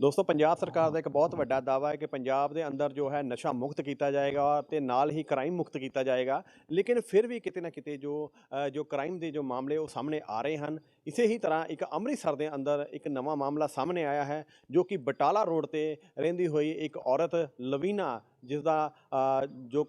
ਦੋਸਤੋ, ਪੰਜਾਬ ਸਰਕਾਰ ਦਾ ਇੱਕ ਬਹੁਤ ਵੱਡਾ ਦਾਅਵਾ ਹੈ ਕਿ ਪੰਜਾਬ ਦੇ ਅੰਦਰ ਜੋ ਹੈ ਨਸ਼ਾ ਮੁਕਤ ਕੀਤਾ ਜਾਏਗਾ ਤੇ ਨਾਲ ਹੀ ਕ੍ਰਾਈਮ ਮੁਕਤ ਕੀਤਾ ਜਾਏਗਾ। ਲੇਕਿਨ ਫਿਰ ਵੀ ਕਿਤੇ ਨਾ ਕਿਤੇ ਜੋ ਜੋ ਕ੍ਰਾਈਮ ਦੇ ਜੋ ਮਾਮਲੇ ਉਹ ਸਾਹਮਣੇ ਆ ਰਹੇ ਹਨ। ਇਸੇ ਹੀ ਤਰ੍ਹਾਂ ਇੱਕ ਅੰਮ੍ਰਿਤਸਰ ਦੇ ਅੰਦਰ ਇੱਕ ਨਵਾਂ ਮਾਮਲਾ ਸਾਹਮਣੇ ਆਇਆ ਹੈ, ਜੋ ਕਿ ਬਟਾਲਾ ਰੋਡ ਤੇ ਰਹਿੰਦੀ ਹੋਈ ਇੱਕ ਔਰਤ ਲਵੀਨਾ ਜਿਸ ਦਾ ਜੋ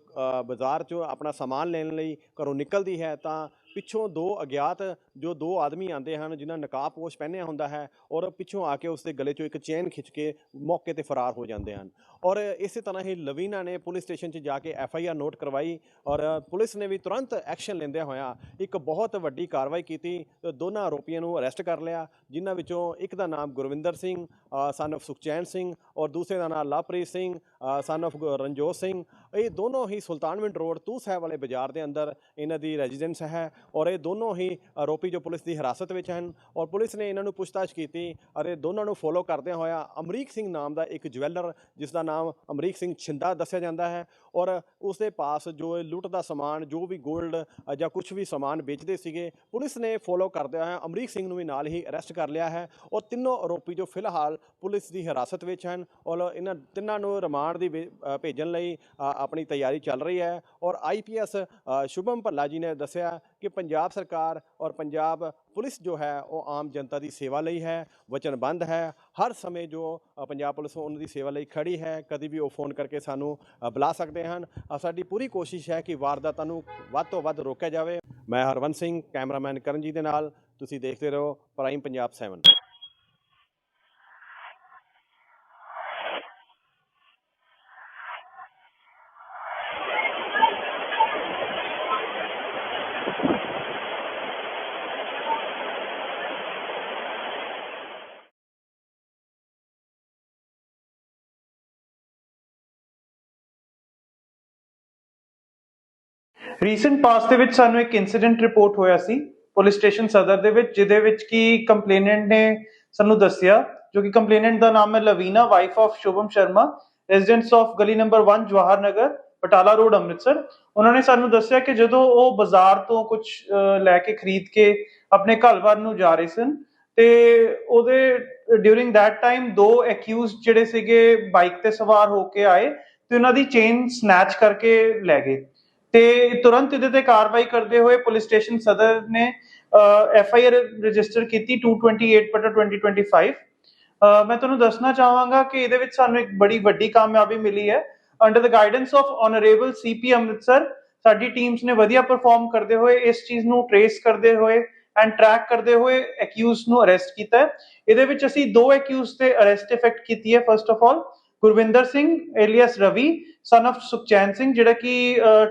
ਬਾਜ਼ਾਰ 'ਚੋਂ ਆਪਣਾ ਸਮਾਨ ਲੈਣ ਲਈ ਘਰੋਂ ਨਿਕਲਦੀ ਹੈ, ਤਾਂ ਪਿੱਛੋਂ ਦੋ ਅਗਿਆਤ, ਜੋ ਦੋ ਆਦਮੀ ਆਉਂਦੇ ਹਨ, ਜਿਨ੍ਹਾਂ ਨਕਾਬ ਪੋਸ਼ ਪਹਿਨਿਆ ਹੁੰਦਾ ਹੈ ਔਰ ਪਿੱਛੋਂ ਆ ਕੇ ਉਸ ਦੇ ਗਲੇ 'ਚੋਂ ਇੱਕ ਚੇਨ ਖਿੱਚ ਕੇ ਮੌਕੇ ਤੇ ਫਰਾਰ ਹੋ ਜਾਂਦੇ ਹਨ। ਔਰ ਇਸੇ ਤਰ੍ਹਾਂ ਹੀ ਲਵੀਨਾ ਨੇ ਪੁਲਿਸ ਸਟੇਸ਼ਨ 'ਚ ਜਾ ਕੇ ਐਫ ਆਈ ਆਰ ਨੋਟ ਕਰਵਾਈ ਔਰ ਪੁਲਿਸ ਨੇ ਵੀ ਤੁਰੰਤ ਐਕਸ਼ਨ ਲੈਂਦਿਆਂ ਹੋਇਆ ਇੱਕ ਬਹੁਤ ਵੱਡੀ ਕਾਰਵਾਈ ਕੀਤੀ। ਦੋਨਾਂ ਆਰੋਪੀਆਂ ਨੂੰ ਅਰੈਸਟ ਕਰ ਲਿਆ, ਜਿਨ੍ਹਾਂ ਵਿੱਚੋਂ ਇੱਕ ਦਾ ਨਾਮ ਗੁਰਵਿੰਦਰ ਸਿੰਘ ਸਨ of ਸੁਖਚੈਨ ਸਿੰਘ ਔਰ ਦੂਸਰੇ ਦਾ ਨਾਮ ਲਵਪ੍ਰੀਤ ਸਿੰਘ ਸਨ of ਰਣਜੋਤ ਸਿੰਘ ਇਹ ਦੋਨੋਂ ਹੀ ਸੁਲਤਾਨਵਿੰਡ ਰੋਡ ਤੂਹ ਸਾਹਿਬ ਵਾਲੇ ਬਾਜ਼ਾਰ ਦੇ ਅੰਦਰ ਇਹਨਾਂ ਦੀ ਰੈਜ਼ੀਡੈਂਸ ਹੈ ਔਰ ਇਹ ਦੋਨੋਂ ਹੀ ਆਰੋਪੀ ਜੋ ਪੁਲਿਸ ਦੀ ਹਿਰਾਸਤ ਵਿੱਚ ਹਨ ਔਰ ਪੁਲਿਸ ਨੇ ਇਹਨਾਂ ਨੂੰ ਪੁੱਛਤਾਛ ਕੀਤੀ ਔਰ ਇਹ ਦੋਨਾਂ ਨੂੰ ਫੋਲੋ ਕਰਦਿਆਂ ਹੋਇਆ ਅਮਰੀਕ ਸਿੰਘ ਨਾਮ ਦਾ ਇੱਕ ਜਵੈਲਰ ਜਿਸ ਦਾ ਨਾਮ ਅਮਰੀਕ ਸਿੰਘ ਛਿੰਦਾ ਦੱਸਿਆ ਜਾਂਦਾ ਹੈ ਔਰ ਉਸ ਦੇ ਪਾਸ ਜੋ ਇਹ ਲੁੱਟ ਦਾ ਸਮਾਨ, ਜੋ ਵੀ 골ਡ ਜਾਂ ਕੁਝ ਵੀ ਸਮਾਨ ਵੇਚਦੇ ਸੀਗੇ, ਪੁਲਿਸ ਨੇ ਫੋਲੋ ਕਰਦਿਆਂ ਹੋਇਆ ਅਮਰੀਕ ਸਿੰਘ ਨੂੰ ਵੀ ਨਾਲ ਹੀ ਅਰੈਸਟ ਕਰ ਲਿਆ ਹੈ ਔਰ ਤਿੰਨੋਂ ਆਰੋਪੀ ਜੋ ਫਿਲਹਾਲ ਪੁਲਿਸ ਦੀ ਹਿਰਾਸਤ ਵਿੱਚ ਹਨ ਔਰ ਇਹਨਾਂ ਤਿੰਨਾਂ ਨੂੰ ਰਿਮਾਂਡ ਦੀ ਵੇ- ਭੇਜਣ ਲਈ ਆਪਣੀ ਤਿਆਰੀ ਚੱਲ ਰਹੀ ਹੈ ਔਰ ਆਈਪੀਐਸ ਸ਼ੁਭਮ ਭੱਲਾ ਜੀ ਨੇ ਦੱਸਿਆ ਕਿ ਪੰਜਾਬ ਸਰਕਾਰ ਔਰ ਪੰਜਾਬ ਪੁਲਿਸ ਜੋ ਹੈ ਉਹ ਆਮ ਜਨਤਾ ਦੀ ਸੇਵਾ ਲਈ ਹੈ ਵਚਨਬੰਦ ਹੈ, ਹਰ ਸਮੇਂ ਜੋ ਪੰਜਾਬ ਪੁਲਿਸ ਉਹਨਾਂ ਦੀ ਸੇਵਾ ਲਈ ਖੜੀ ਹੈ, ਕਦੀ ਵੀ ਉਹ ਫੋਨ ਕਰਕੇ ਸਾਨੂੰ ਬੁਲਾ ਸਕਦੇ ਹਨ। ਸਾਡੀ ਪੂਰੀ ਕੋਸ਼ਿਸ਼ ਹੈ ਕਿ ਵਾਰਦਾਤਾਂ ਨੂੰ ਵੱਧ ਤੋਂ ਵੱਧ ਰੋਕਿਆ ਜਾਵੇ। ਮੈਂ ਹਰਵੰਤ ਸਿੰਘ, ਕੈਮਰਾਮੈਨ ਕਰਨਜੀਤ ਦੇ ਨਾਲ, ਤੁਸੀਂ ਦੇਖਦੇ ਰਹੋ, ਪ੍ਰਾਈਮ ਪੰਜਾਬ 7 ਰੀਸੈਂਟ ਪਾਸ ਦੇ ਵਿੱਚ ਸਾਨੂੰ ਇੱਕ ਇਨਸੀਡੈਂਟ ਰਿਪੋਰਟ ਹੋਇਆ ਸੀ ਪੁਲਿਸ ਸਟੇਸ਼ਨ ਸਦਰ ਦੇ ਵਿੱਚ, ਜਿਹਦੇ ਵਿੱਚ ਕੀ ਕੰਪਲੇਨੈਂਟ ਨੇ ਸਾਨੂੰ ਦੱਸਿਆ, ਜੋ ਕਿ ਕੰਪਲੇਨੈਂਟ ਦਾ ਨਾਮ ਹੈ Lavina wife of Shubham Sharma residents of ਗਲੀ ਨੰਬਰ 1 ਜਵਾਹਰ ਨਗਰ, ਬਟਾਲਾ ਰੋਡ, ਅੰਮ੍ਰਿਤਸਰ। ਉਹਨਾਂ ਨੇ ਸਾਨੂੰ ਦੱਸਿਆ ਕਿ ਜਦੋਂ ਉਹ ਬਾਜ਼ਾਰ ਤੋਂ ਕੁਝ ਲੈ ਕੇ ਖਰੀਦ ਕੇ ਆਪਣੇ ਘਰ ਨੂੰ ਜਾ ਰਹੇ ਸਨ, ਤੇ ਉਹਦੇ ਡਿਊਰਿੰਗ that ਟਾਈਮ ਦੋ ਅਕਿਊਜ਼ਡ ਜਿਹੜੇ ਸੀਗੇ ਬਾਈਕ ਤੇ ਸਵਾਰ ਹੋ ਕੇ ਆਏ, ਤੇ ਉਹਨਾਂ ਦੀ ਚੇਨ ਸਨੈਚ ਕਰਕੇ ਲੈ ਗਏ। ਤੇ ਤੁਰੰਤ ਇਹਦੇ ਤੇ ਕਾਰਵਾਈ ਕਰਦੇ ਹੋਏ ਪੁਲਿਸ ਸਟੇਸ਼ਨ ਸਦਰ ਨੇ ਐਫ ਆਈ ਆਰ ਰਜਿਸਟਰ ਕੀਤੀ 228/2025 ਮੈਂ ਤੁਹਾਨੂੰ ਦੱਸਣਾ ਚਾਹਾਂਗਾ ਕਿ ਇਹਦੇ ਵਿੱਚ ਸਾਨੂੰ ਇੱਕ ਬੜੀ ਵੱਡੀ ਕਾਮਯਾਬੀ ਮਿਲੀ ਹੈ। Under the guidance of honourable CP Amritsar ਸਾਡੀ ਟੀਮਸ ਨੇ ਵਧੀਆ ਪਰਫਾਰਮ ਕਰਦੇ ਹੋਏ ਇਸ ਚੀਜ਼ ਨੂੰ ਟਰੇਸ ਕਰਦੇ ਹੋਏ ਐਂਡ ਟਰੈਕ ਕਰਦੇ ਹੋਏ ਅਕਿਊਜ਼ਡ ਨੂੰ ਅਰੈਸਟ ਕੀਤਾ ਹੈ। ਇਹਦੇ ਵਿੱਚ ਅਸੀਂ ਦੋ ਅਕਿਊਜ਼ਡ ਤੇ ਅਰੈਸਟ ਇਫੈਕਟ ਕੀਤੀ ਹੈ first of all Gurvinder Singh, alias Ravi son of Sukhchain Singh, ਜਿਹੜਾ ਕਿ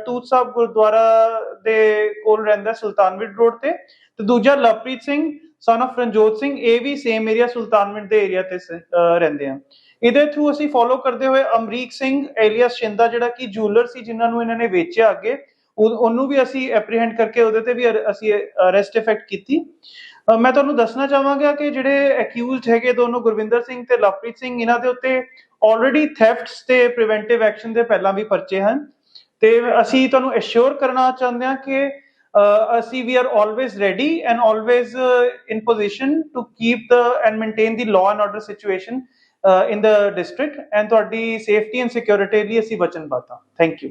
ਟੂਤ ਸਾਹਿਬ ਗੁਰਦੁਆਰਾ ਦੇ ਕੋਲ ਰਹਿੰਦਾ ਸੁਲਤਾਨਵਿੰਡ ਰੋਡ ਤੇ। ਤੇ ਦੂਜਾ ਲਵਪ੍ਰੀਤ ਸਿੰਘ ਸਨ of ਰਣਜੋਤ ਸਿੰਘ, ਇਹ ਵੀ ਸੇਮ ਏਰੀਆ ਸੁਲਤਾਨਵਿੰਡ ਦੇ ਏਰੀਆ ਤੇ ਰਹਿੰਦੇ ਆ। ਇਹਦੇ ਥਰੂ ਅਸੀਂ ਫੋਲੋ ਕਰਦੇ ਹੋਏ ਅਮਰੀਕ ਸਿੰਘ, ਏਲੀਅਸ ਸ਼ਿੰਦਾ, ਜਿਹੜਾ ਕਿ ਜੂਲਰ ਸੀ, ਜਿਨ੍ਹਾਂ ਨੂੰ ਇਹਨਾਂ ਨੇ ਵੇਚਿਆ ਅੱਗੇ। ਉਹਨੂੰ ਵੀ ਅਸੀਂ ਐਪਰੀਹੈਂਡ ਕਰਕੇ ਉਹਦੇ ਤੇ ਵੀ ਅਸੀਂ ਅਰੈਸਟ ਇਫੈਕਟ ਕੀਤੀ। ਮੈਂ ਤੁਹਾਨੂੰ ਦੱਸਣਾ ਚਾਹਾਂਗਾ ਕਿ ਜਿਹੜੇ ਅਕਿਊਜ਼ਡ ਹੈਗੇ ਦੋਨੋਂ ਗੁਰਵਿੰਦਰ ਸਿੰਘ ਤੇ ਲਵਪ੍ਰੀਤ ਸਿੰਘ, ਇਹਨਾਂ ਦੇ ਉੱਤੇ ਆਲਰੇਡੀ ਥੈਫਟਸ ਤੇ ਪ੍ਰੀਵੈਂਟਿਵ ਐਕਸ਼ਨ ਦੇ ਪਹਿਲਾਂ ਵੀ ਪਰਚੇ ਹਨ। ਤੇ ਅਸੀਂ ਤੁਹਾਨੂੰ ਅਸ਼ੋਰ ਕਰਨਾ ਚਾਹੁੰਦੇ ਹਾਂ ਕਿ ਅਸੀਂ we are always ready and always in position to keep the and maintain the law and order situation in the district and ਤੁਹਾਡੀ ਸੇਫਟੀ ਐਂਡ ਸਿਕਿਉਰਿਟੀ ਲਈ ਅਸੀਂ ਵਚਨਬੱਧ ਹਾਂ। Thank you